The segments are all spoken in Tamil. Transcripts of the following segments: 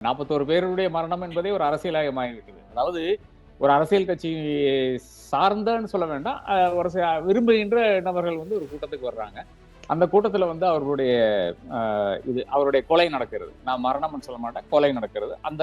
நாற்பத்தோரு பேருடைய மரணம் என்பதே ஒரு அரசியலாயமாக இருக்குது அதாவது ஒரு அரசியல் கட்சி சார்ந்தன்னு சொல்ல வேண்டாம் ஒரு சில விரும்புகின்ற நபர்கள் வந்து ஒரு கூட்டத்துக்கு வர்றாங்க. அந்த கூட்டத்தில் வந்து அவர்களுடைய இது அவருடைய கொலை நடக்கிறது. நான் மரணம்னு சொல்ல மாட்டேன். கொலை நடக்கிறது. அந்த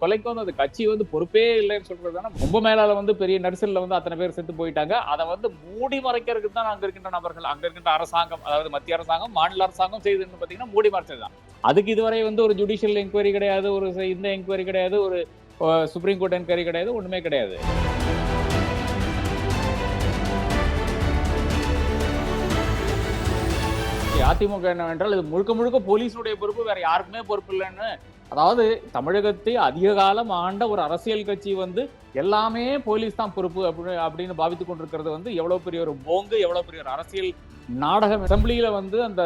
கொலைக்கு வந்து அந்த கட்சி வந்து பொறுப்பே இல்லைன்னு சொல்கிறது தானே? ரொம்ப மேலால வந்து பெரிய நெரிசலில் வந்து அத்தனை பேர் செத்து போயிட்டாங்க. அதை வந்து மூடி மறைக்கிறதுக்கு தான் அங்கே இருக்கின்ற நபர்கள் அங்கே இருக்கின்ற அரசாங்கம் அதாவது மத்திய அரசாங்கம் மாநில அரசாங்கம் செய்ததுன்னு பார்த்தீங்கன்னா மூடி மறைச்சது தான். அதுக்கு இதுவரை வந்து ஒரு ஜுடிஷியல் என்கொயரி கிடையாது ஒரு இந்த என்கொயரி கிடையாது ஒரு சுப்ரீம் கோர்ட் என்கொயரி கிடையாது ஒன்றுமே கிடையாது. அதிமுக என்னவென்றால் இது முழுக்க முழுக்க போலீஸுடைய பொறுப்பு வேற யாருக்குமே பொறுப்பு இல்லைன்னு. அதாவது தமிழகத்தை அதிக காலம் ஆண்ட ஒரு அரசியல் கட்சி வந்து எல்லாமே போலீஸ் தான் பொறுப்பு அப்படி அப்படின்னு பாவித்து கொண்டிருக்கிறது வந்து எவ்வளவு பெரிய ஒரு போங்கு எவ்வளவு பெரிய ஒரு அரசியல் நாடகம். அசம்பிளியில வந்து அந்த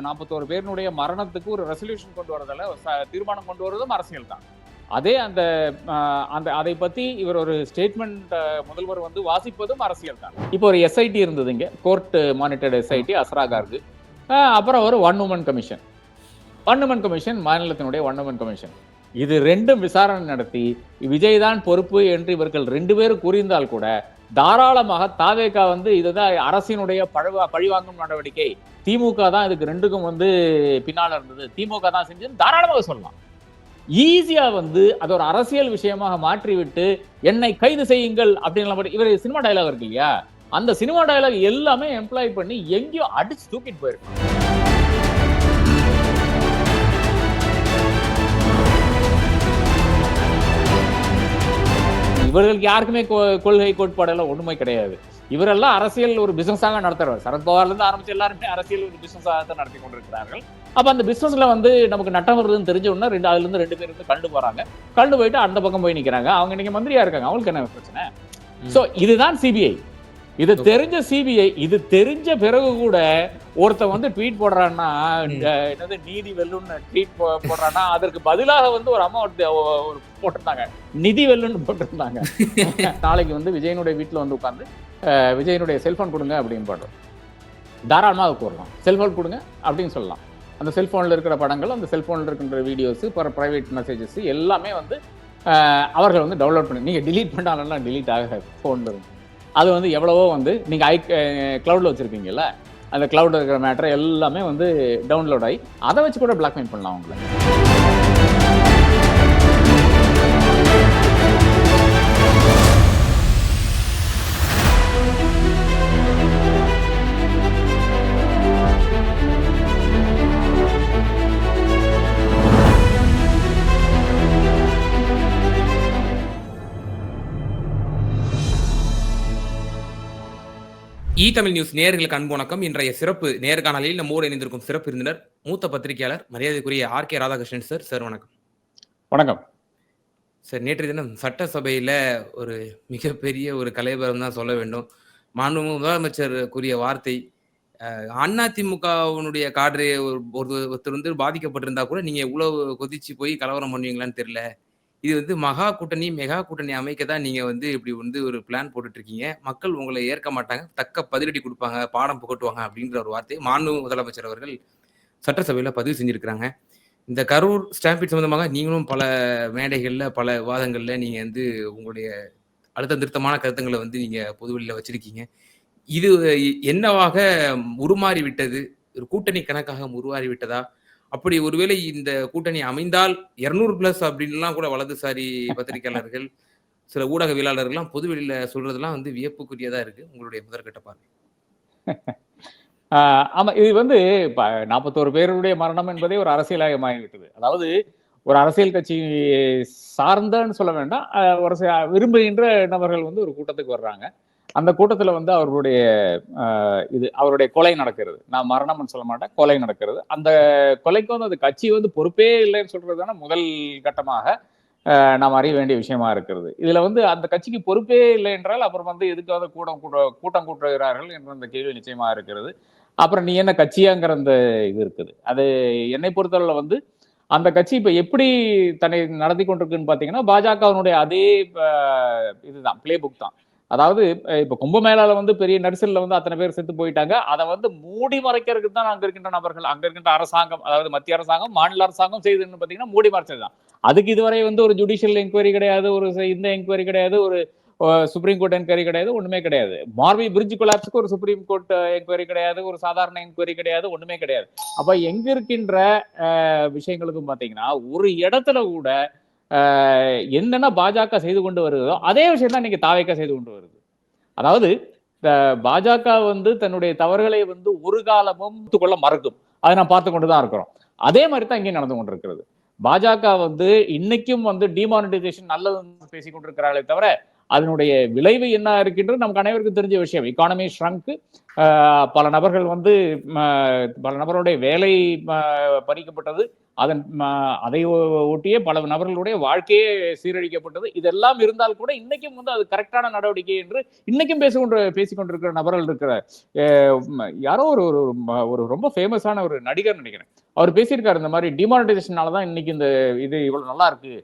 நாற்பத்தோரு பேரினுடைய மரணத்துக்கு ஒரு ரெசல்யூஷன் கொண்டு வரதில்ல ச- தீர்மானம் கொண்டு வருவதும் அரசியல் தான். அதே அந்த அந்த அதை பத்தி இவர் ஒரு ஸ்டேட்மெண்ட் முதல்வர் வந்து வாசிப்பதும் அரசியல் தான். இப்போ ஒரு எஸ்ஐடி இருந்தது இங்க கோர்ட் மானிட்டர்டு எஸ்ஐடி அஸ்ராகார்க்கு ஆஹ், அப்புறம் ஒரு one woman commission one woman commission மாநிலத்தினுடைய ஒன் உமன் கமிஷன் இது ரெண்டும் விசாரணை நடத்தி விஜய் தான் பொறுப்பு என்று இவர்கள் ரெண்டு பேரும் கூறியிருந்தால் கூட தாராளமாக தாவேகா வந்து இதுதான் அரசினுடைய பழுவா பழிவாங்கும் நடவடிக்கை. திமுக தான் இதுக்கு ரெண்டுக்கும் வந்து பின்னால் இருந்தது. திமுக தான் செஞ்சது. தாராளமாக சொல்லலாம். ஈஸியா வந்து அது ஒரு அரசியல் விஷயமாக மாற்றிவிட்டு என்னை கைது செய்யுங்கள் அப்படின்னு இவர் சினிமா டைலாக் இருக்கு இல்லையா? அந்த சினிமா டயலாக் எல்லாமே எம்ப்ளாய் பண்ணி எங்கேயோ அடிச்சு தூக்கிட்டு போயிருக்காங்க இவர்களுக்கு யாருக்குமே கொள்கை கோட்பாடெல்லாம் ஒண்ணுமே கிடையாது. இவரெல்லாம் அரசியல் ஒரு பிசினஸாக நடத்துறவர். சரத்பவார்ல இருந்து ஆரம்பிச்சு எல்லாருமே அரசியல் ஒரு பிசினஸாக தான் நடத்தி கொண்டிருக்கிறார்கள். அப்ப அந்த பிசினஸ்ல வந்து நமக்கு நட்டம் வருதுன்னு தெரிஞ்ச உடனே ரெண்டு அதுல இருந்து ரெண்டு பேர் வந்து கண்டு போறாங்க. கண்டு போயிட்டு அந்த பக்கம் போய் நிக்கிறாங்க. அவங்க இன்னைக்கு மந்திரியா இருக்காங்க. அவங்களுக்கு என்ன பிரச்சனை? சோ இதுதான் சிபிஐ இது தெரிஞ்ச சிபிஐ இது தெரிஞ்ச பிறகு கூட ஒருத்தன் வந்து ட்வீட் போடுறான்னா என்னது நீதி வெல்லுன்னு ட்வீட் போடுறான்னா அதற்கு பதிலாக வந்து ஒரு அம்மா ஒருத்த- ஒரு போட்டிருந்தாங்க. நிதி வெல்லுன்னு போட்டிருந்தாங்க. நாளைக்கு வந்து விஜயனுடைய வீட்டுல வந்து உட்காந்து விஜயனுடைய செல்போன் கொடுங்க அப்படின்னு பாடுறோம். தாராளமாக கூறலாம் செல்போன் கொடுங்க அப்படின்னு சொல்லலாம். அந்த செல்போனில் இருக்கிற படங்கள் அந்த செல்போனில் இருக்கின்ற வீடியோஸ் ப்ரைவேட் மெசேஜஸ் எல்லாமே வந்து அவர்கள் வந்து டவுன்லோட் பண்ணி நீங்கள் delete பண்ணாலும் delete ஆகாது ஃபோனில் இருந்து. அது வந்து எவ்வளவோ வந்து நீங்கள் ஐ க்ளவுடில் வச்சுருப்பீங்கல்ல அந்த க்ளவுடில் இருக்கிற மேட்ரு எல்லாமே வந்து டவுன்லோட் ஆகி அதை வச்சு கூட பிளாக்மெயில் பண்ணலாம் அவங்கள இ தமிழ் நியூஸ் நேயர்களுக்கு அன்பு வணக்கம். இன்றைய சிறப்பு நேர்காணலில் நம்மோடு இணைந்திருக்கும் சிறப்பு விருந்தினர் மூத்த பத்திரிகையாளர் மரியாதைக்குரிய R K Radhakrishnan sir. Sir வணக்கம். வணக்கம். சார் நேற்று தினம் சட்டசபையில ஒரு மிகப்பெரிய ஒரு கலைபரம் தான் சொல்ல வேண்டும். மாண்பு முதலமைச்சர் கூறிய வார்த்தை அதிமுகவினுடைய ஒரு ஒரு- ஒருத்தர் வந்து பாதிக்கப்பட்டிருந்தா கூட நீங்க இவ்வளவு கொதிச்சு போய் கலவரம் பண்ணுவீங்களான்னு தெரியல. இது வந்து மகா கூட்டணி மெகா கூட்டணி அமைக்க தான் நீங்க வந்து இப்படி வந்து ஒரு பிளான் போட்டுட்டு இருக்கீங்க மக்கள் உங்களை ஏற்க மாட்டாங்க. தக்க பதிலடி கொடுப்பாங்க பாடம் புகட்டுவாங்க அப்படின்ற ஒரு வார்த்தையை மாண்பு முதலமைச்சர் அவர்கள் சட்டசபையில் பதிவு செஞ்சிருக்கிறாங்க. இந்த கரூர் ஸ்டாம்பிட் சம்பந்தமாக நீங்களும் பல மேடைகளில் பல விவாதங்களில் நீங்கள் வந்து உங்களுடைய அழுத்த திருத்தமான கருத்துங்களை வந்து நீங்கள் பொதுவெளியில் வச்சிருக்கீங்க. இது என்னவாக உருமாறி விட்டது ஒரு கூட்டணி கணக்காக உருமாறி விட்டதா அப்படி ஒருவேளை இந்த கூட்டணி அமைந்தால் இருநூறு பிளஸ் அப்படின்லாம் கூட வலதுசாரி பத்திரிகையாளர்கள் சில ஊடகவியலாளர்கள்லாம் பொதுவெளியில சொல்றதெல்லாம் வந்து வியப்புக்குரியதா இருக்கு. உங்களுடைய முதற்கட்ட பார்வை. ஆமா இது வந்து இப்ப நாற்பத்தோரு பேருடைய மரணம் என்பதே ஒரு அரசியலாகமாகிவிட்டது அதாவது ஒரு அரசியல் கட்சி சார்ந்தன்னு சொல்ல வேண்டாம். ஒரு சில விரும்புகின்ற நபர்கள் வந்து ஒரு கூட்டத்துக்கு வர்றாங்க. அந்த கூட்டத்தில் வந்து அவருடைய இது அவருடைய கொலை நடக்கிறது. நான் மரணம்னு சொல்ல மாட்டேன். கொலை நடக்கிறது. அந்த கொலைக்கு வந்து அந்த கட்சி வந்து பொறுப்பே இல்லைன்னு சொல்கிறது தானே முதல் கட்டமாக நாம் அறிய வேண்டிய விஷயமா இருக்கிறது. இதுல வந்து அந்த கட்சிக்கு பொறுப்பே இல்லை என்றால் அப்புறம் வந்து எதுக்காவது கூட்டம் கூட்ட கூட்டம் கூட்டுகிறார்கள் என்ற அந்த கேள்வி நிச்சயமா இருக்கிறது. அப்புறம் நீ என்ன கட்சியாங்கிற அந்த இது இருக்குது. அது என்னை பொறுத்தளவில் வந்து அந்த கட்சி இப்போ எப்படி தன்னை நடத்தி கொண்டிருக்குன்னு பார்த்தீங்கன்னா பாஜகவினுடைய அதே இதுதான் பிளே புக் தான். அதாவது இப்ப கும்பமேளால வந்து பெரிய நெரிசல்ல வந்து அத்தனை பேர் செத்து போயிட்டாங்க. அதை வந்து மூடி மறைக்கிறதுக்கு தான் அங்க இருக்கின்ற நபர்கள் அங்க இருக்கின்ற அரசாங்கம் அதாவது மத்திய அரசாங்கம் மாநில அரசாங்கம் செய்ததுன்னு பாத்தீங்கன்னா மூடி மறைச்சது தான். அதுக்கு இதுவரை வந்து ஒரு ஜுடிஷியல் என்கொயரி கிடையாது ஒரு இந்த என்கொயரி கிடையாது ஒரு சுப்ரீம் கோர்ட் என்கொயரி கிடையாது ஒண்ணுமே கிடையாது. மார்பி பிரிட்ஜ் கொலாப்ஸ்க்கு ஒரு சுப்ரீம் கோர்ட் என்கொயரி கிடையாது ஒரு சாதாரண என்கொயரி கிடையாது ஒண்ணுமே கிடையாது. அப்ப எங்க இருக்கின்ற விஷயங்களுக்கும் பாத்தீங்கன்னா ஒரு இடத்துல கூட என்னென்ன பாஜக செய்து கொண்டு வருதோ அதே விஷயம் தான் இன்னைக்கு தாவேக்கா செய்து கொண்டு வருது. அதாவது இந்த பாஜக வந்து தன்னுடைய தவறுகளை வந்து ஒரு காலமும் கொள்ள மறக்கும். அதை நான் பார்த்து கொண்டு தான் இருக்கிறோம். அதே மாதிரி தான் இங்கே நடந்து கொண்டிருக்கிறது. பாஜக வந்து இன்னைக்கும் வந்து டிமானிட்டைசேஷன் நல்லதுன்னு பேசி கொண்டிருக்கிறார்களே தவிர அதனுடைய விளைவு என்ன இருக்கின்றது நமக்கு அனைவருக்கும் தெரிஞ்ச விஷயம். இக்கானமி ஷ்ரங்க் பல நபர்கள் வந்து பல நபருடைய வேலை பறிக்கப்பட்டது. அதன் அதை ஒட்டியே பல நபர்களுடைய வாழ்க்கையே சீரழிக்கப்பட்டது. இதெல்லாம் இருந்தால் கூட இன்னைக்கும் வந்து அது கரெக்டான நடவடிக்கை என்று இன்னைக்கும் பேசிக்கொண்டு பேசிக்கொண்டிருக்கிற நபர்கள் இருக்கிற யாரோ ஒரு ஒரு ஒரு ரொம்ப ஃபேமஸான ஒரு நடிகர் நினைக்கிறேன். அவர் பேசியிருக்காரு இந்த மாதிரி டிமானிட்டைசேஷனால தான் இன்னைக்கு இந்த இது இவ்வளோ நல்லா இருக்கு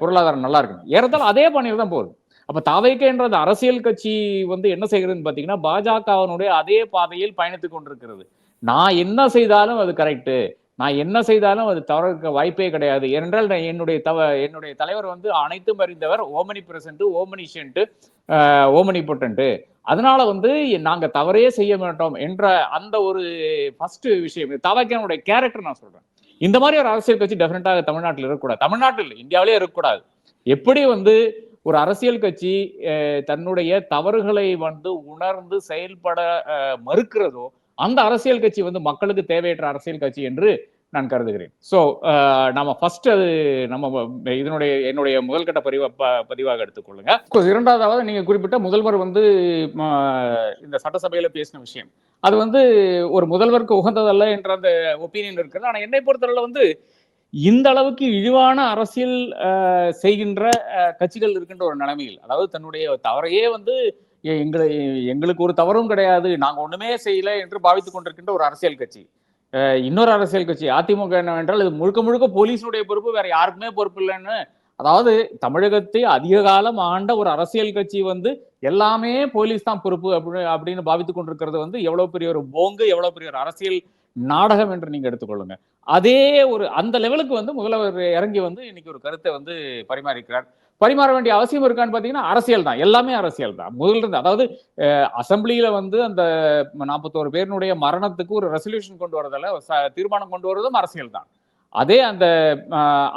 பொருளாதாரம் நல்லா இருக்கு ஏறத்தாலும் அதே பணியில் தான் போகுது. அப்ப அந்த அரசியல் கட்சி வந்து என்ன செய்கிறதுன்னு பாத்தீங்கன்னா பாஜகவினுடைய அதே பாதையில் பயணித்துக் கொண்டிருக்கிறது. நான் என்ன செய்தாலும் அது கரெக்டு நான் என்ன செய்தாலும் அது தவறக்க வாய்ப்பே கிடையாது. ஏனென்றால் நான் என்னுடைய தவ என்னுடைய தலைவர் வந்து அனைத்தும் அறிந்தவர் ஓமனி பிரசன்ட் ஓமனிஷன்ட்டு ஓமனி பொட்டன்ட்டு அதனால வந்து நாங்கள் தவறே செய்ய மாட்டோம் என்ற அந்த ஒரு ஃபர்ஸ்ட் விஷயம். தவக்கனுடைய கேரக்டர் நான் சொல்றேன். இந்த மாதிரி ஒரு அரசியல் கட்சி டெஃபினட்டாக தமிழ்நாட்டில் இருக்கக்கூடாது. தமிழ்நாட்டில் இல்லை இந்தியாவிலே இருக்கக்கூடாது. எப்படி வந்து ஒரு அரசியல் கட்சி தன்னுடைய தவறுகளை வந்து உணர்ந்து செயல்பட மறுக்கிறதோ அந்த அரசியல் கட்சி வந்து மக்களுக்கு தேவையற்ற அரசியல் கட்சி என்று நான் கருதுகிறேன். ஸோ நம்ம ஃபர்ஸ்ட் அது நம்ம இதனுடைய என்னுடைய முதல்கட்ட பதிவா ப- பதிவாக எடுத்துக்கொள்ளுங்க. இரண்டாவதாவது நீங்க குறிப்பிட்ட முதல்வர் வந்து இந்த சட்டசபையில பேசின விஷயம். அது வந்து ஒரு முதல்வருக்கு உகந்ததல்ல என்ற அந்த ஒப்பீனியன் இருக்குது. ஆனால் என்னை பொறுத்தவரை வந்து இந்த அளவுக்கு இழிவான அரசியல் செய்கின்ற கட்சிகள் இருக்கின்ற ஒரு நிலைமையில் அதாவது தன்னுடைய தவறையே வந்து எங்களை எங்களுக்கு ஒரு தவறும் கிடையாது. நாங்கள் ஒன்றுமே செய்யல என்று பாவித்துக் கொண்டிருக்கின்ற ஒரு அரசியல் கட்சி. இன்னொரு அரசியல் கட்சி அதிமுக என்னவென்றால் இது முழுக்க முழுக்க போலீஸுடைய பொறுப்பு வேற யாருக்குமே பொறுப்பு இல்லைன்னு. அதாவது தமிழகத்தை அதிக காலம் ஆண்ட ஒரு அரசியல் கட்சி வந்து எல்லாமே போலீஸ் தான் பொறுப்பு அப்படி அப்படின்னு பாவித்துக் கொண்டிருக்கிறது வந்து எவ்வளவு பெரிய ஒரு போங்கு எவ்வளவு பெரிய ஒரு அரசியல் நாடகம் என்று நீங்க எடுத்துக்கொள்ளுங்க. அதே ஒரு அந்த லெவலுக்கு வந்து முதல்வர் இறங்கி வந்து இன்னைக்கு ஒரு கருத்தை வந்து பரிமாறிக்கிறார். பரிமாற வேண்டிய அவசியம் இருக்கான்னு பார்த்தீங்கன்னா அரசியல் தான். எல்லாமே அரசியல் தான். முதல்ல இருந்து அதாவது அசம்பிளியில வந்து அந்த நாற்பத்தோரு பேரினுடைய மரணத்துக்கு ஒரு ரெசல்யூஷன் கொண்டு வரதில் ச- தீர்மானம் கொண்டு வருவதும் அரசியல் தான். அதே அந்த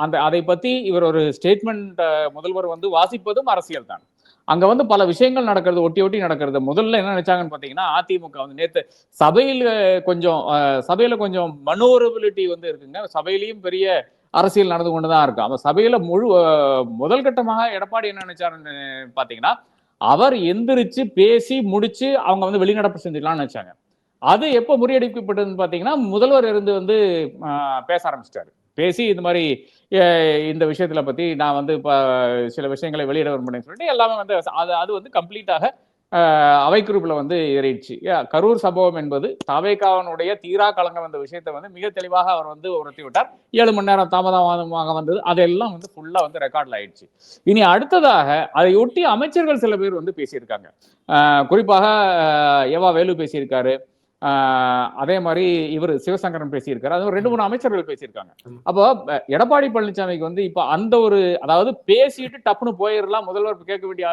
அந்த அதை பத்தி இவர் ஒரு ஸ்டேட்மெண்ட் முதல்வர் வந்து வாசிப்பதும் அரசியல் தான். அங்க வந்து பல விஷயங்கள் நடக்கிறது ஒட்டி ஒட்டி நடக்கிறது. முதல்ல என்ன நினைச்சாங்கன்னு பாத்தீங்கன்னா அதிமுக வந்து நேத்து சபையில் கொஞ்சம் சபையில கொஞ்சம் மனோரபிலிட்டி வந்து இருக்குங்க. சபையிலயும் பெரிய அரசியல் நடந்து கொண்டுதான் இருக்கும் அந்த சபையில முழு முதல்கட்டமாக முதல் கட்டமாக எடப்பாடி என்ன நினைச்சாருன்னு பாத்தீங்கன்னா அவர் எந்திரிச்சு பேசி முடிச்சு அவங்க வந்து வெளிநடப்பு செஞ்சிடலாம்னு நினைச்சாங்க. அது எப்போ முறியடிக்கப்பட்டதுன்னு பாத்தீங்கன்னா முதல்வர் இருந்து வந்து பேச ஆரம்பிச்சிட்டாரு. பேசி இந்த மாதிரி இந்த விஷயத்துல பத்தி நான் வந்து இப்ப சில விஷயங்களை வெளியிட விரும்புறேன்னு சொல்லிட்டு எல்லாமே வந்து அது அது வந்து கம்ப்ளீட்டாக அவை குறிப்பில் வந்து ஏறிடுச்சு. கரூர் சம்பவம் என்பது தவேகாவனுடைய தீரா கலங்கம் என்ற விஷயத்தை வந்து மிக தெளிவாக அவர் வந்து உணர்த்தி விட்டார் ஏழு மணி நேரம் தாமதமாக வந்தது. அதெல்லாம் வந்து ஃபுல்லாக வந்து ரெக்கார்ட்ல ஆயிடுச்சு. இனி அடுத்ததாக அதை ஒட்டி அமைச்சர்கள் சில பேர் வந்து பேசியிருக்காங்க. குறிப்பாக எவா வேலு பேசியிருக்காரு. அதே மாதிரி இவர் சிவசங்கரன் பேசியிருக்காரு. அது ரெண்டு மூணு அமைச்சர்கள் பேசியிருக்காங்க. அப்போ எடப்பாடி பழனிசாமிக்கு வந்து இப்ப அந்த ஒரு அதாவது பேசிட்டு டப்புன்னு போயிடலாம் முதல்வர் கேட்க வேண்டிய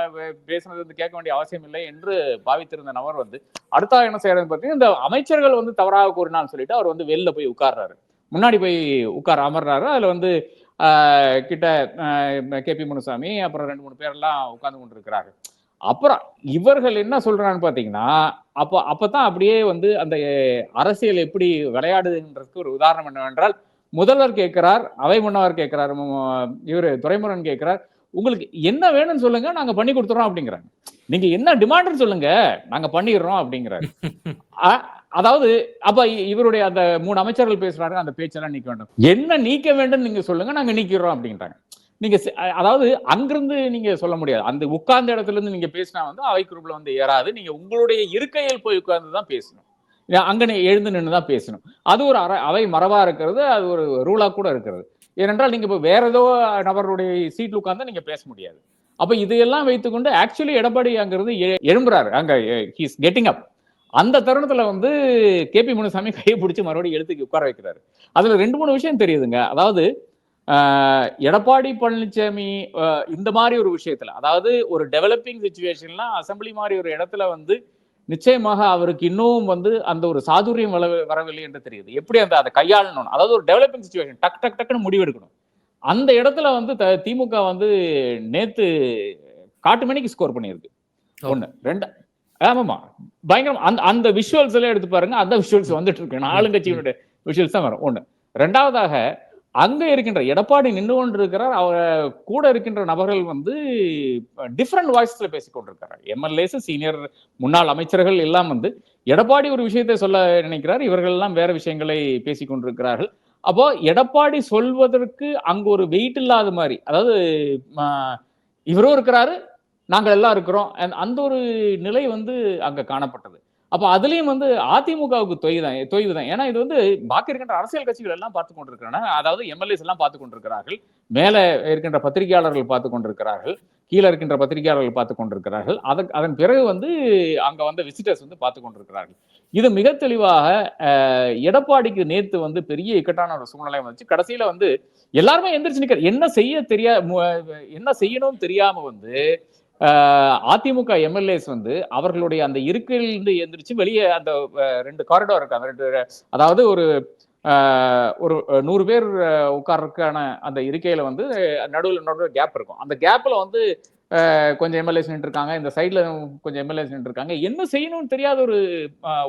பேசுனது வந்து கேட்க வேண்டிய அவசியம் இல்லை என்று பாவித்திருந்த நபர் வந்து அடுத்த என்ன செய்யறது பார்த்தீங்கன்னா இந்த அமைச்சர்கள் வந்து தவறாக கூறினான்னு சொல்லிட்டு அவர் வந்து வெளில போய் உட்கார்றாரு. முன்னாடி போய் உட்கார அமர்றாரு. அதுல வந்து ஆஹ், கிட்ட கே பி முனுசாமி அப்புறம் ரெண்டு மூணு பேரெல்லாம் உட்கார்ந்து கொண்டு இருக்கிறாரு அப்புறம் இவர்கள் என்ன சொல்றான்னு பாத்தீங்கன்னா அப்போ அப்பதான் அப்படியே வந்து அந்த அரசியல் எப்படி விளையாடுதுன்றதுக்கு ஒரு உதாரணம் என்னவென்றால் முதல்வர் கேட்கிறார் அவை முன்னவர் கேட்கிறார் இவர் துரைமுருகன் கேட்கிறார் உங்களுக்கு என்ன வேணும்னு சொல்லுங்க நாங்க பண்ணி கொடுத்துறோம் அப்படிங்கிறாங்க. நீங்க என்ன டிமாண்ட்னு சொல்லுங்க நாங்க பண்ணிடுறோம் அப்படிங்கிறாரு. அதாவது அப்ப இவருடைய அந்த மூணு அமைச்சர்கள் பேசுறாரு அந்த பேச்செல்லாம் நீக்க வேண்டும். என்ன நீக்க வேண்டும் நீங்க சொல்லுங்க நாங்க நீக்கிறோம் அப்படின்றாங்க. நீங்க அதாவது அங்கிருந்து நீங்க சொல்ல முடியாது. அந்த உட்கார்ந்த இடத்துல இருந்து நீங்க பேசினா வந்து அவை குரூப்ல வந்து ஏறாது. நீங்க உங்களுடைய இருக்கையில் போய் உட்கார்ந்து தான் பேசணும் அங்கே எழுந்து நின்று தான் பேசணும். அது ஒரு அற- அவை மரபா இருக்கிறது. அது ஒரு ரூலா கூட இருக்கிறது. ஏனென்றால் நீங்க இப்போ வேற ஏதோ நபருடைய சீட்ல உட்கார்ந்து நீங்க பேச முடியாது. அப்ப இதையெல்லாம் வைத்துக்கொண்டு ஆக்சுவலி எடப்பாடி அங்கிருந்து எ- எழும்புறாரு. அங்க ஹீஸ் கெட்டிங் அப் அந்த தருணத்துல வந்து கேபி முனுசாமி கையை பிடிச்சி மறுபடியும் எழுத்துக்கு உட்கார வைக்கிறாரு. அதுல ரெண்டு மூணு விஷயம் தெரியுதுங்க. அதாவது எடப்பாடி பழனிசாமி இந்த மாதிரி ஒரு விஷயத்துல அதாவது ஒரு டெவலப்பிங் சுச்சுவேஷன்ல அசெம்பிளி மாதிரி ஒரு இடத்துல வந்து நிச்சயமாக அவருக்கு இன்னும் வந்து அந்த ஒரு சாதுரியம் வர வரவில்லை என்று தெரியுது. எப்படி அந்த அதை கையாளணும் அதாவது ஒரு டெவலப்பிங் சுச்சுவேஷன் டக் டக் டக்குன்னு முடிவெடுக்கணும். அந்த இடத்துல வந்து த- திமுக வந்து நேத்து காட்டு மணிக்கு ஸ்கோர் பண்ணியிருக்கு. ஒண்ணு ரெண்டு ஆமாமா பயங்கரம் அந்த அந்த விஷுவல்ஸ் எல்லாம் எடுத்து பாருங்க அந்த விஷுவல்ஸ் வந்துட்டு இருக்கு. ஆளுங்கட்சியினுடைய விஷுவல்ஸ் தான் வரும். ஒண்ணு ரெண்டாவதாக அங்க இருக்கின்ற எடப்பாடி நின்று கொண்டிருக்கிறார். அவர் கூட இருக்கின்ற நபர்கள் வந்து டிஃப்ரெண்ட் வாய்ஸ்ல பேசிக் கொண்டிருக்கிறார். எம்எல்ஏஸ் சீனியர் முன்னாள் அமைச்சர்கள் எல்லாம் வந்து எடப்பாடி ஒரு விஷயத்தை சொல்ல நினைக்கிறார். இவர்கள் எல்லாம் வேற விஷயங்களை பேசிக் கொண்டிருக்கிறார்கள். அப்போ எடப்பாடி சொல்வதற்கு அங்கே ஒரு வெயிட் இல்லாத மாதிரி அதாவது இவரும் இருக்கிறாரு நாங்கள் எல்லாம் இருக்கிறோம். அந்த- அந்த ஒரு நிலை வந்து அங்க காணப்பட்டது. அப்ப அதுலயும் வந்து அதிமுகவுக்கு தொய்வு தான் தொய்வு தான். ஏன்னா இது வந்து பாக்கி இருக்கின்ற அரசியல் கட்சிகள் எல்லாம் பார்த்து கொண்டிருக்கிறாங்க. அதாவது எம்எல்ஏஸ் எல்லாம் பார்த்து கொண்டிருக்கிறார்கள். மேல இருக்கின்ற பத்திரிகையாளர்கள் பார்த்து கொண்டிருக்கிறார்கள். கீழே இருக்கின்ற பத்திரிகையாளர்கள் பார்த்து கொண்டிருக்கிறார்கள். அதன் அதன் பிறகு வந்து அங்க வந்த விசிட்டர்ஸ் வந்து பார்த்து கொண்டிருக்கிறார்கள். இது மிக தெளிவாக எடப்பாடிக்கு நேத்து வந்து பெரிய இக்கட்டான ஒரு சூழ்நிலை வந்துச்சு. கடைசியில வந்து எல்லாருமே எந்திரிச்சு நிக்கிற என்ன செய்ய தெரியா என்ன செய்யணும்னு தெரியாம வந்து அதிமுக எம்எல்ஏஸ் வந்து அவர்களுடைய அந்த இருக்கையிலிருந்து எந்திரிச்சு வெளியே அந்த ரெண்டு காரிடோர் இருக்கு அந்த ரெண்டு அதாவது ஒரு ஒரு நூறு பேர் உட்கார்றதுக்கான அந்த இருக்கையில வந்து நடுவில் நடுவில் கேப் இருக்கும். அந்த கேப்ல வந்து கொஞ்சம் எம்எல்ஏஸ் நின்று இருக்காங்க இந்த சைட்ல கொஞ்சம் எம்எல்ஏஸ் நின்று இருக்காங்க என்ன செய்யணும்னு தெரியாத ஒரு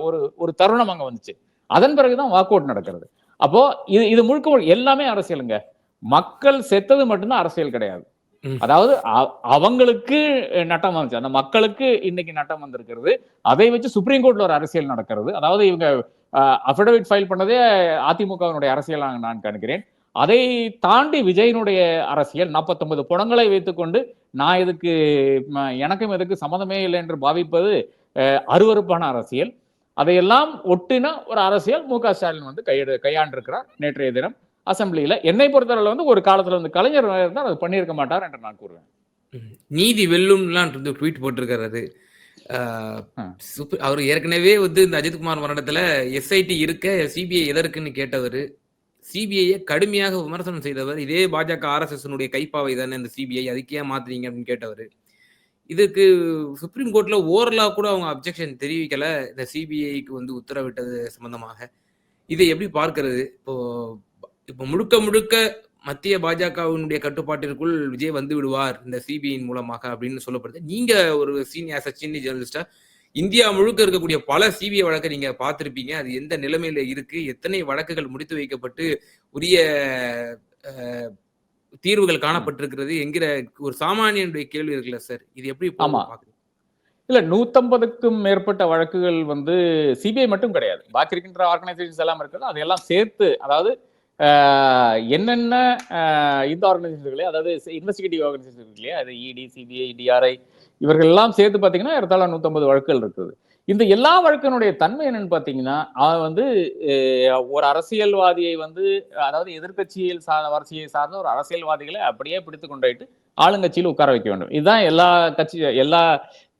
ஒரு ஒரு தருணம் அங்க வந்துச்சு. அதன் பிறகுதான் வாக் அவுட் நடக்கிறது. அப்போ இது இது முழுக்க எல்லாமே அரசியலுங்க. மக்கள் செத்தது மட்டும்தான் அரசியல் கிடையாது. அதாவது அவங்களுக்கு நட்டம் வந்துச்சு. அந்த மக்களுக்கு இன்னைக்கு நட்டம் வந்திருக்கிறது. அதை வச்சு சுப்ரீம் கோர்ட்ல ஒரு அரசியல் நடக்கிறது. அதாவது இவங்க அஃபிடவிட் ஃபைல் பண்ணதே அதிமுகவினுடைய அரசியல் நான் கணிக்கிறேன். அதை தாண்டி விஜயனுடைய அரசியல் 49 புடங்களை வைத்துக்கொண்டு நான் இதுக்கு எனக்கும் இதுக்கு சம்மந்தமே இல்லை என்று பாவிப்பது அருவறுப்பான அருவருப்பான அரசியல். அதையெல்லாம் ஒட்டின ஒரு அரசியல் மு க ஸ்டாலின் வந்து கையெடு கையாண்டிருக்கிறார் நேற்றைய தினம். அசெம்பிளியில என்னை பொறுத்தவரை வந்து ஒரு காலத்துல வந்து கலைஞர் இருந்தால் அது பண்ணியிருக்க மாட்டார் என்று நான் கூறுவேன். நீதி வெல்லும்லாம் வந்து ட்வீட். சுப்ரி- அவர் ஏற்கனவே வந்து இந்த அஜித்குமார் மரணத்துல எஸ்ஐடி இருக்க சிபிஐ எதற்குன்னு கேட்டவர். சிபிஐயை கடுமையாக விமர்சனம் செய்தவர். இதே பாஜக ஆர்எஸ்எஸ் கைப்பாவை தானே இந்த சிபிஐ அதுக்கே மாத்துறீங்க அப்படின்னு கேட்டவர். இதுக்கு சுப்ரீம் கோர்ட்ல ஓரலா கூட அவங்க அப்ஜெக்ஷன் தெரிவிக்கல. இந்த சிபிஐக்கு வந்து உத்தரவிட்டது சம்பந்தமாக. இதை எப்படி பார்க்கிறது? இப்போ இப்போ முழுக்க முழுக்க மத்திய பாஜகவினுடைய கட்டுப்பாட்டிற்குள் விஜய் வந்து விடுவார் இந்த சிபிஐயின் மூலமாக அப்படின்னு சொல்லப்படுது. நீங்க ஒரு சீனியர் சீனியர் ஜேர்னலிஸ்டா இந்தியா முழுக்க இருக்கக்கூடிய பல சிபிஐ வழக்கை நீங்க பார்த்திருப்பீங்க. அது எந்த நிலைமையில இருக்கு? எத்தனை வழக்குகள் முடித்து வைக்கப்பட்டு உரிய தீர்வுகள் காணப்பட்டிருக்கிறது என்கிற ஒரு சாமானியனுடைய கேள்வி இருக்குல்ல சார். இது எப்படி ஆமா. இல்ல நூத்தம்பதுக்கும் மேற்பட்ட வழக்குகள் வந்து சிபிஐ மட்டும் கிடையாது. பாக்கி இருக்கின்ற ஆர்கனைசேஷன்ஸ் எல்லாம் இருக்குது அதையெல்லாம் சேர்த்து அதாவது என்னென்ன இந்த ஆர்கனைசேஷன்களே அதாவது இன்வெஸ்டிகேட்டிவ் ஆர்கனைசேஷன் இருக்கு இல்லையா? அது இடி சிபிஐ டிஆர்ஐ இவர்கள் எல்லாம் சேர்த்து பார்த்தீங்கன்னா ஏறத்தாழ நூற்றம்பது வழக்குகள் இருக்குது. இந்த எல்லா வழக்கினுடைய தன்மை என்னன்னு பார்த்தீங்கன்னா அவன் வந்து ஒரு அரசியல்வாதியை வந்து அதாவது எதிர்க்கட்சியில் சார்ந்த வரிசையை சார்ந்த ஒரு அரசியல்வாதிகளை அப்படியே பிடித்து கொண்டு போயிட்டு ஆளுங்கட்சியில் உட்கார வைக்க வேண்டும். இதுதான் எல்லா கட்சி எல்லா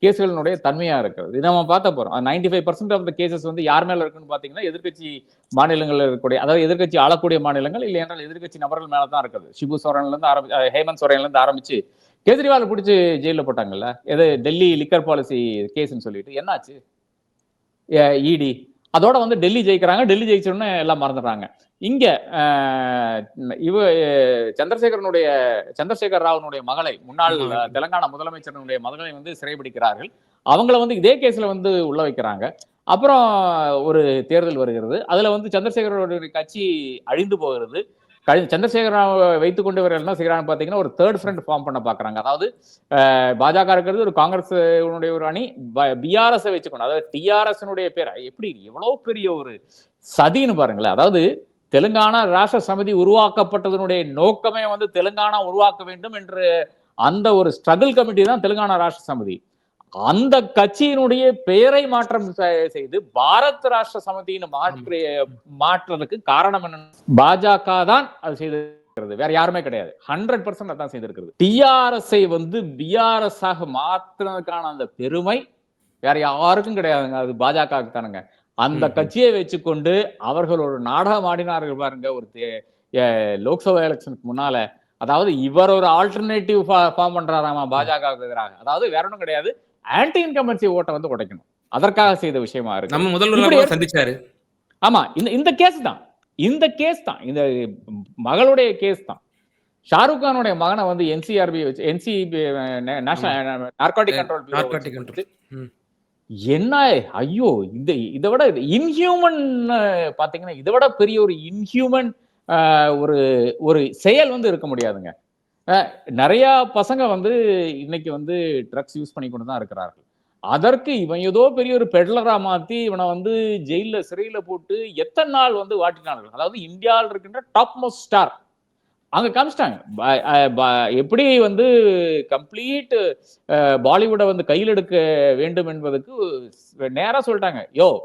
கேஸ்களினுடைய தன்மையா இருக்கிறது. இதை நம்ம பார்த்த போறோம். Ninety five percent of the cases வந்து யார் மேல இருக்குன்னு பாத்தீங்கன்னா எதிர்க்கட்சி மாநிலங்களில் இருக்கக்கூடிய அதாவது எதிர்க்கட்சி ஆளக்கூடிய மாநிலங்கள் இல்லை என்றால் எதிர்கட்சி நபர்கள் மேல தான் இருக்குது ஷிபு சோரன்ல இருந்து ஆரம்பி ஹேமந்த் சோரன்ல இருந்து ஆரம்பிச்சு கேஜ்ரிவால் பிடிச்சி ஜெயில போட்டாங்கல்ல எது டெல்லி லிக்கர் பாலிசி கேஸ்ன்னு சொல்லிட்டு என்னாச்சு? இடி அதோட வந்து டெல்லி ஜெயிக்கிறாங்க. டெல்லி ஜெயிச்ச உடனே எல்லாம் மறந்துடுறாங்க. இங்க இவ சந்திரசேகரனுடைய சந்திரசேகர் ராவனுடைய மகளை முன்னாள் தெலங்கானா முதலமைச்சருடைய மகளை வந்து சிறைபிடிக்கிறார்கள். அவங்கள வந்து இதே கேஸ்ல வந்து உள்ள வைக்கிறாங்க. அப்புறம் ஒரு தேர்தல் வருகிறது. அதுல வந்து சந்திரசேகரோட கட்சி அழிந்து போகிறது. சந்திரசேகர ராவை வைத்துக் கொண்டு இவர்கள் என்ன செய்யறாங்க பார்த்தீங்கன்னா ஒரு தேர்ட் ஃப்ரண்ட் ஃபார்ம் பண்ண பார்க்குறாங்க. அதாவது பாஜக இருக்கிறது ஒரு காங்கிரஸ் உடைய ஒரு அணி பிஆர்எஸை வச்சுக்கணும். அதாவது டிஆர்எஸ்னுடைய பேர்? எப்படி? எவ்வளோ பெரிய ஒரு சதின்னு பாருங்களேன். அதாவது தெலுங்கானா ராஷ்டிர சமிதி உருவாக்கப்பட்டதனுடைய நோக்கமே வந்து தெலுங்கானா உருவாக்க வேண்டும் என்று அந்த ஒரு ஸ்ட்ரகிள் கமிட்டி தான் தெலுங்கானா ராஷ்டிர சமிதி. அந்த கட்சியினுடைய பெயரை மாற்றம் செய்து பாரத் ராஷ்டிர சமிதின்னு மாற்றி மாற்றுறதுக்கு காரணம் என்ன? பாஜக தான் அது செய்திருக்கிறது. வேற யாருமே கிடையாது. ஹண்ட்ரட் பர்சன்ட் அதான் செய்திருக்கிறது. டிஆர்எஸ்ஐ வந்து பிஆர்எஸ் ஆக மாற்றுறதுக்கான அந்த பெருமை வேற யாருக்கும் கிடையாதுங்க. அது பாஜக தானுங்க. அந்த. கட்சியை வச்சுக்கொண்டு அவர்கள் ஒரு நாடகம் ஆடினார்கள் பாருங்க. ஒரு லோக்சபா எலெக்ஷனுக்கு முன்னால. அதாவது இவர் ஒரு ஆல்டர்னேட்டிவ் ஃபார்ம் பண்றாராமா பாஜகவுக்கு எதிராக. அதாவது வேற ஒன்றும் கிடையாது. ஆன்டி இன்கம்பன்சி ஓட்டை வந்து உடைக்கணும். அதற்காக செய்த விஷயமா இருக்கு. நம்ம முதல்வர் சந்திச்சாரு. ஆமா இந்த இந்த கேஸ் தான். இந்த கேஸ் தான். இந்த மகளுடைய கேஸ் தான். ஷாருக் கானுடைய மகனை வந்து என்சிஆர்பி வச்சு என்சிபி நேஷனல் நார்காட்டிக் கண்ட்ரோல். என்ன ஐயோ இந்த இதை விட இன்ஹியூமன் பாத்தீங்கன்னா இதை விட பெரிய ஒரு இன்ஹியூமன் ஒரு ஒரு செயல் வந்து இருக்க முடியாதுங்க. நிறையா பசங்க வந்து இன்னைக்கு வந்து ட்ரக்ஸ் யூஸ் பண்ணி கொண்டு தான் இருக்கிறார்கள். அதற்கு இவன் ஏதோ பெரிய ஒரு பெடலரா மாத்தி இவனை வந்து ஜெயில சிறையில போட்டு எத்தனை நாள் வந்து வாட்டினார்கள்? அதாவது இந்தியாவில் இருக்கின்ற டாப் மோஸ்ட் ஸ்டார் அங்க காமிச்சிட்டாங்க. ப- ப- எப்படி வந்து கம்ப்ளீட் பாலிவுடை வந்து கையில் எடுக்க வேண்டும் என்பதுக்கு நேரா சொல்லிட்டாங்க. யோ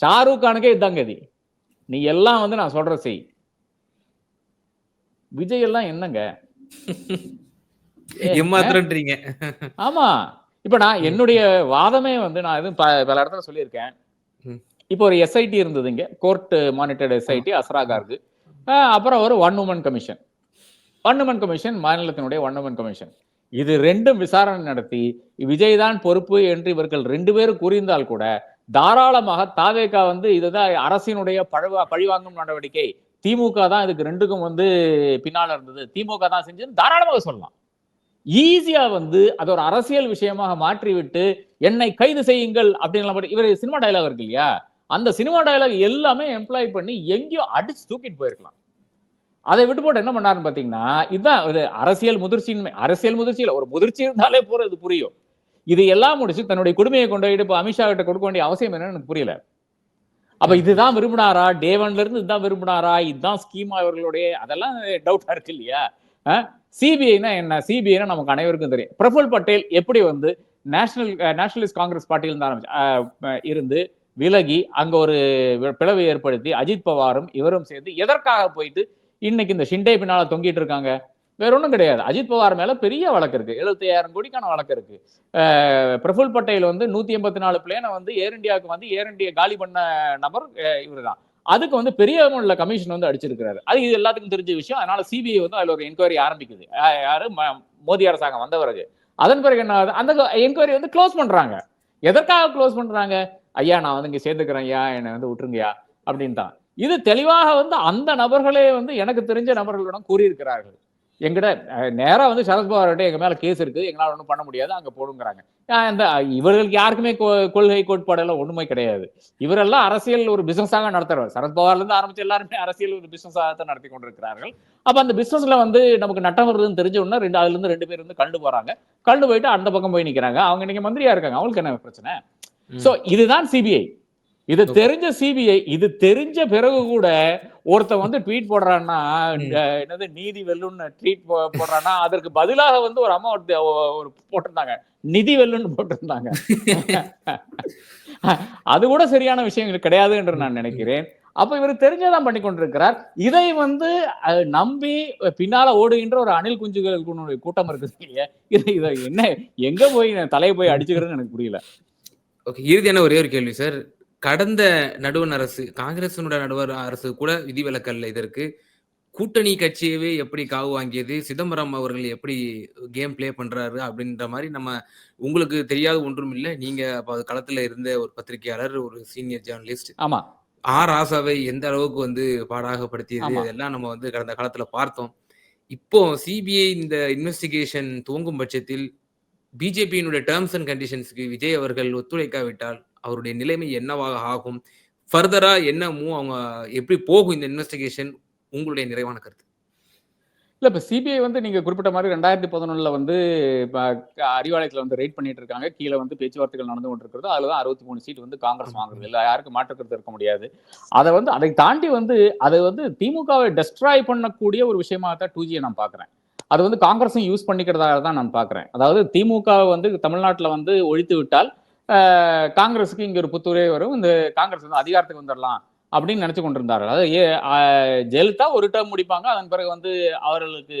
ஷாருக் கானுக்கே இதாங்க கதி நீ எல்லாம் வந்து நான் சொல்ற செய். விஜய் எல்லாம் என்னங்க? ஏ, ஏமாத்துறன்றீங்க. ஆமா. இப்ப நான் என்னுடைய வாதமே வந்து நான் எதுவும் பல இடத்துல சொல்லியிருக்கேன். இப்போ ஒரு எஸ்ஐடி இருந்தது இங்க. கோர்ட் மானிட்டர்ட் எஸ்ஐடி அஸ்ராகாருக்கு அஹ் அப்புறம் ஒரு one woman commission one woman commission மாநிலத்தினுடைய ஒன் உமன் கமிஷன் இது ரெண்டும் விசாரணை நடத்தி விஜய் தான் பொறுப்பு என்று இவர்கள் ரெண்டு பேரும் கூறியிருந்தால் கூட தாராளமாக தாவேகா வந்து இதுதான் அரசினுடைய பழவா பழிவாங்கும் நடவடிக்கை திமுக தான் இதுக்கு ரெண்டுக்கும் வந்து பின்னால இருந்தது. திமுக தான் செஞ்சது தாராளமாக சொல்லலாம். ஈஸியா வந்து அது ஒரு அரசியல் விஷயமாக மாற்றிவிட்டு என்னை கைது செய்யுங்கள் அப்படின்னு இவர் சினிமா டைலாக் இருக்கு இல்லையா? அந்த சினிமா டயலாக் எல்லாமே எம்ப்ளாய் பண்ணி எங்கேயோ அடிச்சு தூக்கிட்டு போயிருக்கலாம். அதை விட்டு போட்டு என்ன பண்ணாருன்னு பாத்தீங்கன்னா இதுதான் இது அரசியல் முதிர்ச்சியின்மை. அரசியல் முதிர்ச்சியில ஒரு முதிர்ச்சி இருந்தாலே போறது புரியும். இது எல்லாம் முடிச்சு தன்னுடைய குடுமையை கொண்டு போயிட்டு இப்போ அமித்ஷா கிட்ட கொடுக்க வேண்டிய அவசியம் என்னன்னு எனக்கு புரியல. அப்ப இதுதான் விரும்பினாரா? டேவன்ல இருந்து இதுதான் விரும்பினாரா? இதுதான் ஸ்கீமா இவர்களுடைய? அதெல்லாம் டவுட்டா இருக்கு இல்லையா? சிபிஐனா என்ன? சிபிஐனா நமக்கு அனைவருக்கும் தெரியும். பிரபுல் பட்டேல் எப்படி வந்து நேஷனல் நேஷனலிஸ்ட் காங்கிரஸ் பார்ட்டியில் இருந்து ஆரம்பிச்சு இருந்து விலகி அங்க ஒரு பிளவை ஏற்படுத்தி அஜித் பவாரும் இவரும் சேர்ந்து எதற்காக போயிட்டு இன்னைக்கு இந்த ஷிண்டே பின்னால தொங்கிட்டு இருக்காங்க? வேற ஒன்றும் கிடையாது. அஜித் பவார் மேல பெரிய வழக்கு இருக்கு. எழுபத்தி ஐயாயிரம் கோடிக்கான வழக்கு இருக்கு. பிரஃபுல் பட்டேல் வந்து நூத்தி எண்பத்தி நாலு பிளேனை வந்து ஏர் இந்தியாவுக்கு வந்து ஏர் இந்தியா காலி பண்ண நபர் இவர் தான் அதுக்கு வந்து பெரிய அமௌண்ட்ல கமிஷன் வந்து அடிச்சிருக்கிறாரு. அது இது எல்லாத்துக்கும் தெரிஞ்ச விஷயம். அதனால சிபிஐ வந்து அதுல ஒரு என்கொயரி ஆரம்பிக்குது. யாரு? மோடி அரசாங்கம் வந்த பிறகு அதன் பிறகு என்ன ஆகுது? அந்த என்கொயரி வந்து க்ளோஸ் பண்றாங்க. எதற்காக க்ளோஸ் பண்றாங்க? ஐயா நான் வந்து இங்க சேர்ந்துக்கிறேன் ஐயா. என்னை வந்து விட்டுருங்கயா அப்படின்னு தான் இது தெளிவாக வந்து அந்த நபர்களே வந்து எனக்கு தெரிஞ்ச நபர்களிடம் கூறியிருக்கிறார்கள். எங்கிட்ட அஹ், நேரா வந்து சரத்பவார்கிட்ட எங்க மேல கேஸ் இருக்கு. எங்களால ஒன்றும் பண்ண முடியாது. அங்க போடுங்கிறாங்க. அஹ் இந்த இவர்களுக்கு யாருக்குமே கொள்கை கோட்பாடு எல்லாம் ஒண்ணுமே கிடையாது. இவரெல்லாம் அரசியல் ஒரு பிசினஸாக நடத்துறவர். சரத்பவார்ல இருந்து ஆரம்பிச்சு எல்லாருமே அரசியல் ஒரு பிசினஸாக தான் நடத்தி கொண்டிருக்கிறார்கள். அப்ப அந்த பிசினஸ்ல வந்து நமக்கு நட்டம் வருதுன்னு தெரிஞ்ச உடனே ரெண்டு அதுல இருந்து ரெண்டு பேர் வந்து கண்டு போறாங்க. கண்டு போயிட்டு அந்த பக்கம் போய் நிக்கிறாங்க. அவங்க இன்னைக்கு மந்திரியா இருக்காங்க. அவங்களுக்கு என்ன பிரச்சனை. சோ இதுதான் சிபிஐ இது தெரிஞ்ச சிபிஐ இது தெரிஞ்ச பிறகு கூட ஒருத்தன் வந்து ட்வீட் போடுறான்னா என்னது நீதி வெல்லுன்னு ட்வீட் போடுறான்னா அதற்கு பதிலாக வந்து ஒரு அம்மா ஒருத்த- ஒரு போட்டிருந்தாங்க. நிதி வெல்லுன்னு போட்டிருந்தாங்க. அது கூட சரியான விஷயங்கள் கிடையாது என்று நான் நினைக்கிறேன். அப்ப இவர் தெரிஞ்சதான் பண்ணி கொண்டிருக்கிறார். இதை வந்து நம்பி பின்னால ஓடுகின்ற ஒரு அணில் குஞ்சுகள் கூ- கூட்டம் இருக்குது இல்லையா? இது இதை என்ன எங்க போய் தலையை போய் அடிச்சுக்கிறேன்னு எனக்கு புரியல. ஓகே இறுதியான ஒரே ஒரு கேள்வி சார் கடந்த நடுவண் அரசு காங்கிரசினுடைய நடுவர் அரசு கூட விதிவிலக்கல்ல இதற்கு. கூட்டணி கட்சியவே எப்படி காவு வாங்கியது? சிதம்பரம் அவர்கள் எப்படி கேம் ப்ளே பண்றாரு? அப்படின்ற மாதிரி நம்ம உங்களுக்கு தெரியாத ஒன்றும் இல்லை. நீங்க களத்துல இருந்த ஒரு பத்திரிகையாளர் ஒரு சீனியர் ஜேர்னலிஸ்ட். ஆமா. ஆர் ராசாவை எந்த அளவுக்கு வந்து பாடாகப்படுத்தியது. இதெல்லாம் நம்ம வந்து கடந்த காலத்துல பார்த்தோம். இப்போ சிபிஐ இந்த இன்வெஸ்டிகேஷன் துவங்கும் பட்சத்தில் பிஜேபியினுடைய டேர்ம்ஸ் அண்ட் கண்டிஷன்ஸ்க்கு விஜய் அவர்கள் ஒத்துழைக்காவிட்டால் அவருடைய நிலைமை என்னவாக ஆகும்? ஃபர்தரா என்ன மூவ் அவங்க எப்படி போகும் இந்த இன்வெஸ்டிகேஷன் உங்களுடைய நிறைவான கருத்து. இல்ல இப்ப சிபிஐ வந்து நீங்க குறிப்பிட்ட மாதிரி ரெண்டாயிரத்தி பதினொன்னுல வந்து அறிவாலயத்துல வந்து ரைட் பண்ணிட்டு இருக்காங்க. கீழே வந்து பேச்சுவார்த்தைகள் நடந்து கொண்டிருக்கிறது. அதுலதான் அறுபத்தி மூணு சீட் வந்து காங்கிரஸ் வாங்குறது இல்ல. யாருக்கும் மாற்று கருத்து இருக்க முடியாது. அதை வந்து அதை தாண்டி வந்து அது வந்து திமுகவை டெஸ்ட்ராய் பண்ணக்கூடிய ஒரு விஷயமா தான் டூ ஜியை நான் பாக்குறேன். அது வந்து காங்கிரஸும் யூஸ் பண்ணிக்கிறதாக தான் நான் பாக்குறேன். அதாவது திமுக வந்து தமிழ்நாட்டுல வந்து ஒழித்து விட்டால் காங்கிரஸுக்கு இங்கே ஒரு புத்துரே வரும். இந்த காங்கிரஸ் வந்து அதிகாரத்துக்கு வந்துடலாம் அப்படின்னு நினச்சி கொண்டிருந்தார் அதாவது ஏ ஜெயலலிதா ஒரு டேர்ம் முடிப்பாங்க. அதன் பிறகு வந்து அவர்களுக்கு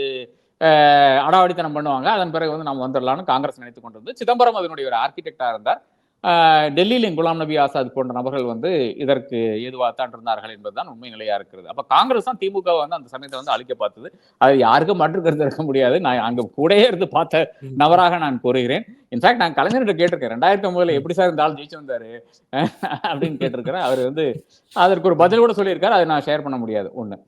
அடாவடித்தனம் பண்ணுவாங்க. அதன் பிறகு வந்து நம்ம வந்துடலாம்னு காங்கிரஸ் நினைத்து கொண்டிருந்தது. சிதம்பரம் அதனுடைய ஒரு ஆர்கிடெக்டாக இருந்தார். டெல்லியிலும் குலாம் நபி ஆசாத் போன்ற நபர்கள் வந்து இதற்கு ஏதுவாகத்தான் இருந்தார்கள் என்பதுதான் உண்மை நிலையா இருக்கிறது. அப்ப காங்கிரஸ் தான் திமுக வந்து அந்த சமயத்தை வந்து அழிக்க பார்த்தது. அது யாருக்கும் மாற்று கருத்து இருக்க முடியாது. நான் அங்க கூடயே இருந்து பார்த்த. நபராக நான் கூறுகிறேன். இன்ஃபேக்ட் நான் கலைஞர்கிட்ட கேட்டிருக்கேன். ரெண்டாயிரத்தி ஒன்பதுல எப்படி சார் இந்த ஆள் ஜெயிச்சு வந்தாரு? அப்படின்னு கேட்டிருக்கிறேன் அவர் வந்து அதற்கு ஒரு பதில் கூட சொல்லியிருக்காரு. அதை நான் ஷேர் பண்ண முடியாது. ஒண்ணு.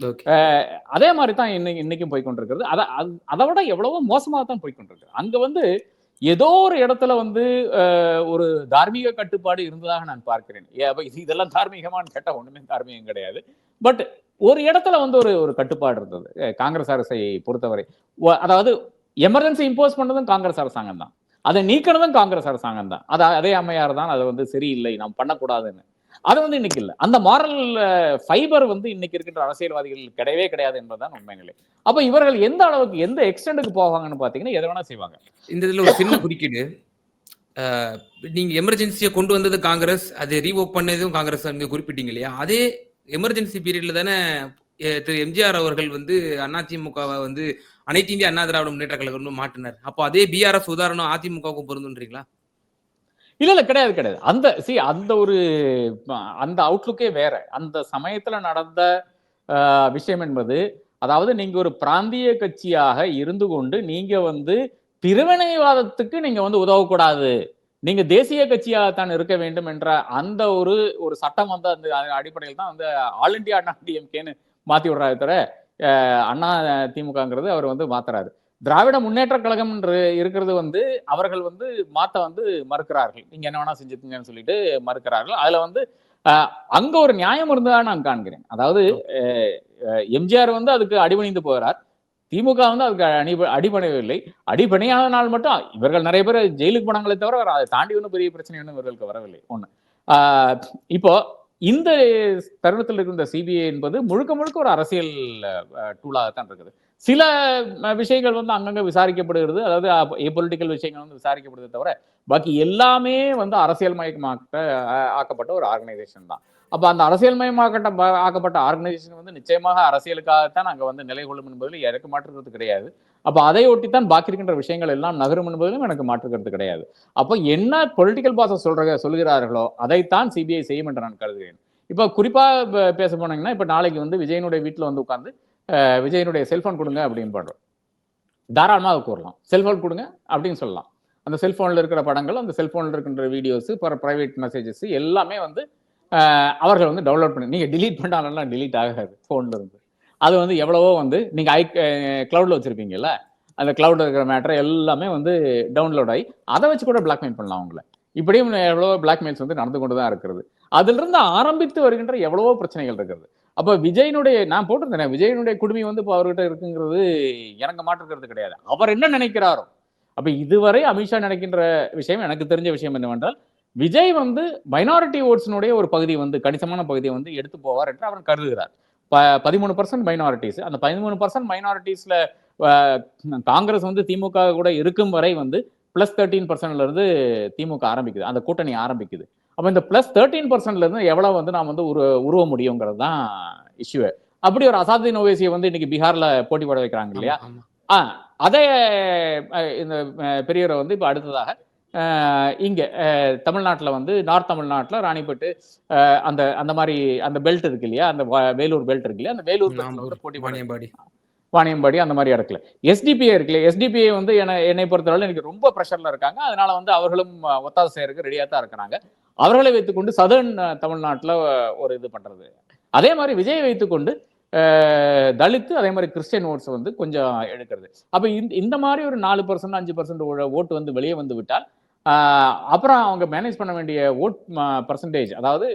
அதே மாதிரி தான் இன்னைக்கு இன்னைக்கும் போய் கொண்டிருக்கிறது அதை அது- அதை விட எவ்வளவோ மோசமாக தான் போய் கொண்டிருக்கு அங்க வந்து ஏதோ ஒரு இடத்துல வந்து ஒரு தார்மீக கட்டுப்பாடு இருந்ததாக நான் பார்க்கிறேன். ஏ, இது- இதெல்லாம் தார்மீகமான்னு கேட்டால் ஒன்றுமே தார்மீகம் கிடையாது. பட் ஒரு இடத்துல வந்து ஒரு ஒரு கட்டுப்பாடு இருந்தது. காங்கிரஸ் அரசை பொறுத்தவரை. அதாவது எமர்ஜென்சி இம்போஸ் பண்ணதும் காங்கிரஸ் அரசாங்கம் தான் அதை நீக்கினதும் காங்கிரஸ் அரசாங்கம் தான் அது அதே அம்மையார் தான். அது வந்து சரியில்லை. நாம் பண்ணக்கூடாதுன்னு. அது வந்து இன்னைக்கு இல்லை. அந்த மாரல் ஃபைபர் வந்து இன்னைக்கு இருக்கின்ற அரசியல்வாதிகள் கிடையவே கிடையாது என்பதுதான் உண்மை நிலை அப்ப இவர்கள் எந்த அளவுக்கு எந்த எக்ஸ்டெண்டுக்கு போவாங்கன்னு பாத்தீங்கன்னா எதை வேணா செய்வாங்க. இந்த இதுல ஒரு சின்ன குறுக்கீடு. நீங்க எமர்ஜென்சியை கொண்டு வந்தது காங்கிரஸ் அதை ரீவோக் பண்ணதும் காங்கிரஸ் நீங்க குறிப்பிட்டீங்க இல்லையா? அதே எமர்ஜென்சி பீரியட்ல தானே திரு எம்ஜிஆர் அவர்கள் வந்து அதிமுகவை வந்து அனைத்து இந்திய அண்ணா திராவிட முன்னேற்ற கழகம் மாட்டினார் அப்போ அதே பிஆர்எஸ் உதாரணம் அதிமுகவுக்கும் பொருந்துன்றீங்களா? இல்ல இல்ல கிடையாது கிடையாது. அந்த சி அந்த ஒரு அந்த அவுட்லுக்கே வேற. அந்த சமயத்துல நடந்த விஷயம் என்பது அதாவது நீங்க ஒரு பிராந்திய கட்சியாக இருந்து கொண்டு நீங்க வந்து பிரிவினைவாதத்துக்கு நீங்க வந்து உதவக்கூடாது. நீங்க தேசிய கட்சியாகத்தான் இருக்க வேண்டும் என்ற அந்த ஒரு ஒரு சட்டம் வந்து அந்த அடிப்படையில் தான் வந்து ஆல் இண்டியா அண்ணா டிஎம்கேன்னு மாத்தி விடுறாரு தவிர அண்ணா திமுகங்கிறது அவர் வந்து மாத்துறாரு. திராவிட முன்னேற்ற கழகம் என்று இருக்கிறது வந்து அவர்கள் வந்து மாத்த வந்து மறுக்கிறார்கள். நீங்க என்ன வேணா செஞ்சுக்கங்கன்னு சொல்லிட்டு மறுக்கிறார்கள். அதுல வந்து அஹ், அங்க ஒரு நியாயம் இருந்ததா நான் காண்கிறேன். அதாவது எம்ஜிஆர் வந்து அதுக்கு அடிபணிந்து போகிறார். திமுக வந்து அதுக்கு அணி அடிபணியவில்லை. அடிபணியாதனால் மட்டும் இவர்கள் நிறைய பேர் ஜெயிலுக்கு போனாங்களே தவிர அதை தாண்டி ஒன்றும் பெரிய பிரச்சனை ஒன்றும் இவர்களுக்கு வரவில்லை. ஒண்ணு. ஆஹ், இப்போ இந்த தருணத்தில் இருந்த சிபிஐ என்பது முழுக்க முழுக்க ஒரு அரசியல் டூலாகத்தான் இருக்குது. சில விஷயங்கள் வந்து அங்கங்கே விசாரிக்கப்படுகிறது. அதாவது பொலிட்டிக்கல் விஷயங்கள் வந்து விசாரிக்கப்படுது தவிர பாக்கி எல்லாமே வந்து அரசியல் மயமாக்க ஆக்கப்பட்ட ஒரு ஆர்கனைசேஷன் தான். அப்போ அந்த அரசியல் மயமாக்கட்ட ஆக்கப்பட்ட ஆர்கனைசேஷன் வந்து நிச்சயமாக அரசியலுக்காகத்தான் அங்கே வந்து நிலை கொள்ளும் என்பதில் எனக்கு மாற்றுறது கிடையாது. அப்போ அதை ஒட்டித்தான் பாக்கி இருக்கின்ற விஷயங்கள் எல்லாம் நகரும் என்பதிலும் எனக்கு மாற்றுக்கிறது கிடையாது. அப்போ என்ன பொலிட்டிக்கல் பாச சொல்ற சொல்கிறார்களோ அதைத்தான் சிபிஐ செய்யும் என்று நான் கருதுகிறேன். இப்போ குறிப்பாக பேச போனீங்கன்னா இப்போ நாளைக்கு வந்து விஜயனுடைய வீட்டில் வந்து உட்காந்து விஜயனுடைய செல்போன் கொடுங்க அப்படின்னு பண்ணுறோம் தாராளமாக கூறலாம். செல்போன் கொடுங்க அப்படின்னு சொல்லலாம். அந்த செல்ஃபோனில் இருக்கிற படங்கள் அந்த செல்ஃபோனில் இருக்கின்ற வீடியோஸு ப்ரைவேட் மெசேஜஸ் எல்லாமே வந்து அவர்கள் வந்து டவுன்லோட் பண்ணி நீங்கள் டிலீட் பண்ணாலும் டிலீட் ஆகாது ஃபோனில் இருந்து. அது வந்து எவ்வளவோ வந்து நீங்கள் ஐ க்ளவுடில் வச்சுருப்பீங்கல்ல அந்த க்ளவுடில் இருக்கிற மேட்டர் எல்லாமே வந்து டவுன்லோட் ஆகி அதை வச்சு கூட பிளாக்மெயில் பண்ணலாம் அவங்கள இப்படியும் எவ்வளவோ பிளாக்மெயில்ஸ் வந்து நடந்து கொண்டு தான் இருக்கிறது. அதிலிருந்து ஆரம்பித்து வருகின்ற எவ்வளவோ பிரச்சனைகள் இருக்கிறது. அப்ப விஜயனுடைய நான் போட்டிருந்தேன் விஜயனுடைய குடுமி வந்து இப்போ அவர்கிட்ட இருக்குங்கிறது எனக்கு மாற்றுக்கிறது கிடையாது. அவர் என்ன நினைக்கிறாரோ அப்ப இதுவரை அமித்ஷா நினைக்கின்ற விஷயம் எனக்கு தெரிஞ்ச விஷயம் என்னவென்றால் விஜய் வந்து மைனாரிட்டி ஓட்ஸினுடைய ஒரு பகுதி வந்து கணிசமான பகுதியை வந்து எடுத்து போவார் என்று அவர் கருதுகிறார். ப பதிமூணு பர்சன்ட் மைனாரிட்டிஸ் அந்த பதிமூணு பர்சன்ட் மைனாரிட்டிஸ்ல காங்கிரஸ் வந்து திமுக கூட இருக்கும் வரை வந்து பிளஸ் தேர்ட்டீன் பர்சன்ட்ல இருந்து திமுக ஆரம்பிக்குது. அந்த கூட்டணி ஆரம்பிக்குது. அப்ப இந்த பிளஸ் தேர்ட்டீன் பர்சன்ட்ல இருந்து எவ்வளவு வந்து நாம் வந்து உரு உருவ முடியுங்கிறது தான் இஷ்யூ அப்படி ஒரு அசாதுதீன் ஓவேசியை வந்து இன்னைக்கு பீகார்ல போட்டி போட வைக்கிறாங்க இல்லையா. ஆ அதே இந்த பெரியவரை வந்து இப்போ அடுத்ததாக இங்க தமிழ்நாட்டுல வந்து நார்த் தமிழ்நாட்டுல ராணிப்பேட்டு அந்த அந்த மாதிரி அந்த பெல்ட் இருக்கு இல்லையா? அந்த வேலூர் பெல்ட் இருக்கு இல்லையா? அந்த வேலூர் போட்டி போட வாணியம்பாடி அந்த மாதிரி இடத்துல. எஸ்டிபிஐ இருக்குல்ல எஸ்டிபிஐ வந்து என்னை என்னை பொறுத்தவரை எனக்கு ரொம்ப ப்ரெஷர்ல இருக்காங்க. அதனால வந்து அவர்களும் ஒத்தாசை செய்யறதுக்கு ரெடியா தான் இருக்கிறாங்க. அவர்களை வைத்துக்கொண்டு சதர்ன் தமிழ்நாட்டில் ஒரு இது பண்றது. அதே மாதிரி விஜய் வைத்துக்கொண்டு தலித்து அதே மாதிரி கிறிஸ்டியன் ஓட்ஸ் வந்து கொஞ்சம் எடுக்கிறது. அப்ப இந்த இந்த மாதிரி ஒரு நாலு பர்சன்ட் அஞ்சு பர்சன்ட் ஓட்டு வந்து வெளியே வந்து விட்டால் அப்புறம் அவங்க மேனேஜ் பண்ண வேண்டிய ஓட் பர்சன்டேஜ் அதாவது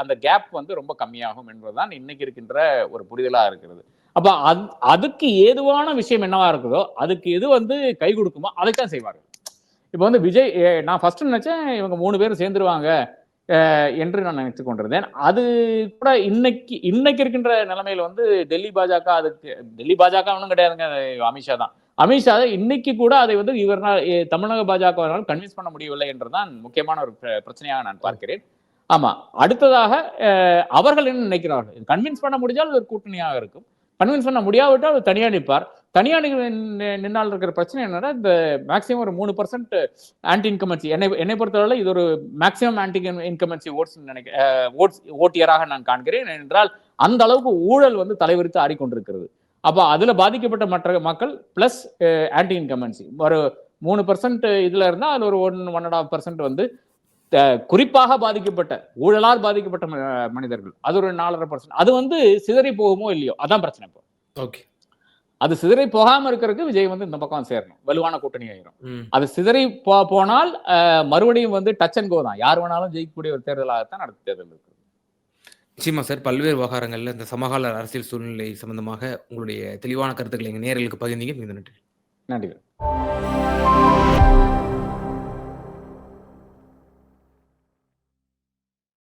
அந்த கேப் வந்து ரொம்ப கம்மியாகும் என்பதுதான் இன்னைக்கு இருக்கின்ற ஒரு புரிதலாக இருக்கிறது. அப்ப அது அதுக்கு ஏதுவான விஷயம் என்னவா இருக்குதோ அதுக்கு எது வந்து கை கொடுக்குமோ அதைத்தான் செய்வார்கள் இப்போ வந்து விஜய் நான் ஃபர்ஸ்ட் நினைச்சேன் இவங்க மூணு பேரும் சேர்ந்துருவாங்க என்று நான் நினைத்து கொண்டிருந்தேன். அது கூட இன்னைக்கு இன்னைக்கு இருக்கின்ற நிலைமையில வந்து டெல்லி பாஜக அதுக்கு டெல்லி பாஜக ஒன்றும் கிடையாதுங்க அமித்ஷா தான். அமித்ஷா இன்னைக்கு கூட அதை வந்து இவர்னால் தமிழக பாஜகவினால் கன்வின்ஸ் பண்ண முடியவில்லை என்றுதான் முக்கியமான ஒரு பிர- பிரச்சனையாக நான் பார்க்கிறேன். ஆமா அடுத்ததாக அவர்கள் என்ன நினைக்கிறார்கள்? கன்வின்ஸ் பண்ண முடிஞ்சால் ஒரு கூட்டணியாக இருக்கும். கன்வின்ஸ் பண்ண முடியாவிட்டால் அவர் தனியாக நிற்பார். தனியாக நின்னால் இருக்கிற பிரச்சனை என்னன்னா இந்த மேக்ஸிமம் ஒரு மூணு பர்சன்ட் ஆன்டி இன்கமன்சி என்னை என்னை பொறுத்தவரை இது ஒரு மேக்ஸிமம் ஆன்டி இன்கமன்சி ஓட்ஸ் நினைக்க ஓட்ஸ் ஓட்டியராக நான் காண்கிறேன். என்றால் அந்த அளவுக்கு ஊழல் வந்து தலைவிரித்து ஆடிக்கொண்டிருக்கிறது. அப்போ அதில் பாதிக்கப்பட்ட மற்ற மக்கள் பிளஸ் ஆன்டி இன்கமன்சி ஒரு மூணு பர்சன்ட் இதில் இருந்தால் அதில் ஒரு one one and half percent வந்து குறிப்பாக பாதிக்கப்பட்ட ஊழலால் பாதிக்கப்பட்ட மனிதர்கள். அது ஒரு நாலரை பர்சன்ட் அது வந்து சிதறி போகுமோ இல்லையோ அதான் பிரச்சனை இப்போ. ஓகே. அது சிதறி போகாம இருக்கிறதுக்கு விஜய் வந்து இந்த பக்கம் சேரணும். வலுவான கூட்டணி ஆயிரும். அது சிதறி போ போனால் மறுபடியும் வந்து டச் அண்ட் கோ தான். யார் வேணாலும் ஜெயிக்கக்கூடிய ஒரு தேர்தலாகத்தான் அடுத்த தேர்தல் இருக்கு. நிச்சயமா சார். பல்வேறு விவகாரங்கள்ல இந்த சமகால அரசியல் சூழ்நிலை சம்பந்தமாக உங்களுடைய தெளிவான கருத்துக்களை எங்க நேயர்களுக்கு பகிர்ந்தீங்க. மிக நன்றி. நன்றி.